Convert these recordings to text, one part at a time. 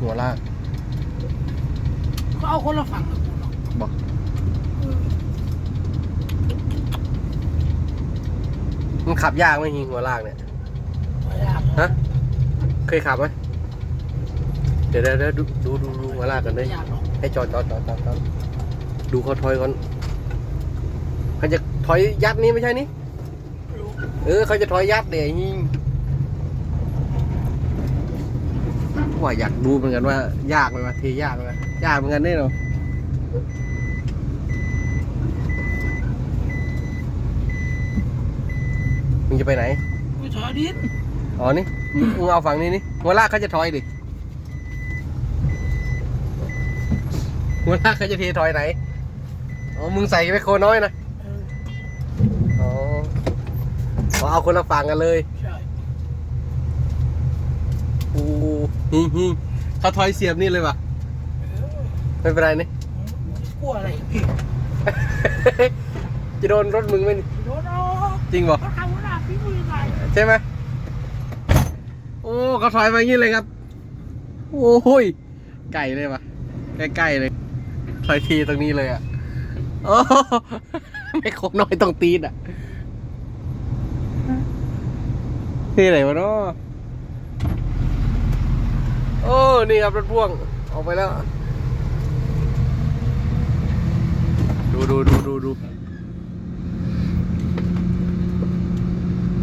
หัวลากก็เอาคนละฝั่งกับกูเนาะบอกเออมันขับยากไหมหิงหัวลากเนี่ยไม่ยากฮะ เคยขับไหมเดี๋ยวเดี๋ยวเดี๋ยวดูดูดูดูหัวลากกันเลไม่ยยากหรอกให้จอดจอดจอดจอดจอดดูเขาถอยก่อนเขาจะถอยยัดนี้ไม่ใช่นี่ รู้เออเขาจะถอยยัดเดี๋ยวยิง ว่าอยากดูเหมือนกันว่า ยากไหมวะเทยากไหมวะยากเหมือนกันนี่เนาะมึงจะไปไหนกูถอยดินอ๋อนี่มึงมึงเอาฝั่งนี้นี่หัวลากเขาจะถอยดิหัวลากเขาจะเทถอยไหนอ๋อมึงใส่ไปโคน้อยนะเอออ๋ออ๋อเอาคนละฝั่งกันเลยใช่โอ้ ฮิงฮิงเขาถอยเสียบนี่เลยวะไม่เป็นไรนี่กลัวอะไรจะโดนรถมึงไหมนี่โดนเอาจริงบ่เขาทำหน้าพี่มือไงใช่ไหมโอ้เขาถอยมาอย่างนี้เลยครับ โอ้ยไก่เลยวะใกล้ๆเลยถอยทีตรงนี้เลยอะโอ้ไม่ครบน้อยต้องตีดอะที่ไหนวะเนาะ นี่ครับรถพ่วงออกไปแล้ว ดูดูดูดูดู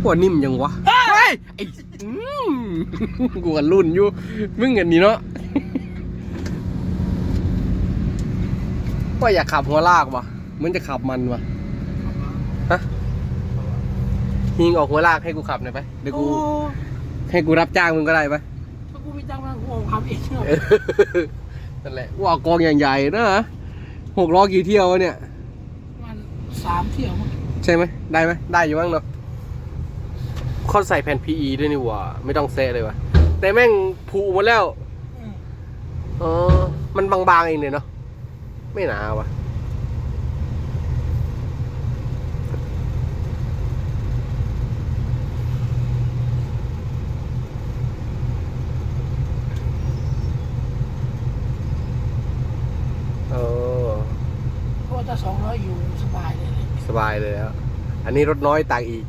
หัวนิ่มยังวะเฮ้ยไอ้อืมกูกันรุ่นอยู่ มึงเงินนี่เนาะว่าอยากขับหัวลากวะเหมันจะขับมันวะฮะยิงออกหัวลากให้กูขับหน่อยไปเดี๋ยวโอ้กู ให้กูรับจ้างมึงก็ได้ไปถ้า กูมีตังค์มากูเอาทำเองเนอะเออนั่นแหละว่าเอากองอย่างใหญ่นะหกล้อกี่เที่ยววะเนี่ย มันสามเที่ยวมั้งใช่ไหมได้ไหมได้อยู่บ้างเนาะเขาใส่แผ่น PE ด้วยนี่หว่า ไม่ต้องเซะเลยวะแต่แม่งผุหมดแล้ว อืม เออ มันบางๆเองเนี่ยเนาะ ไม่หนาวะเออ เพราะว่า ถ้าสองร้อยอยู่สบายเลย สบายเลยครับอันนี้รถน้อยต่างอีก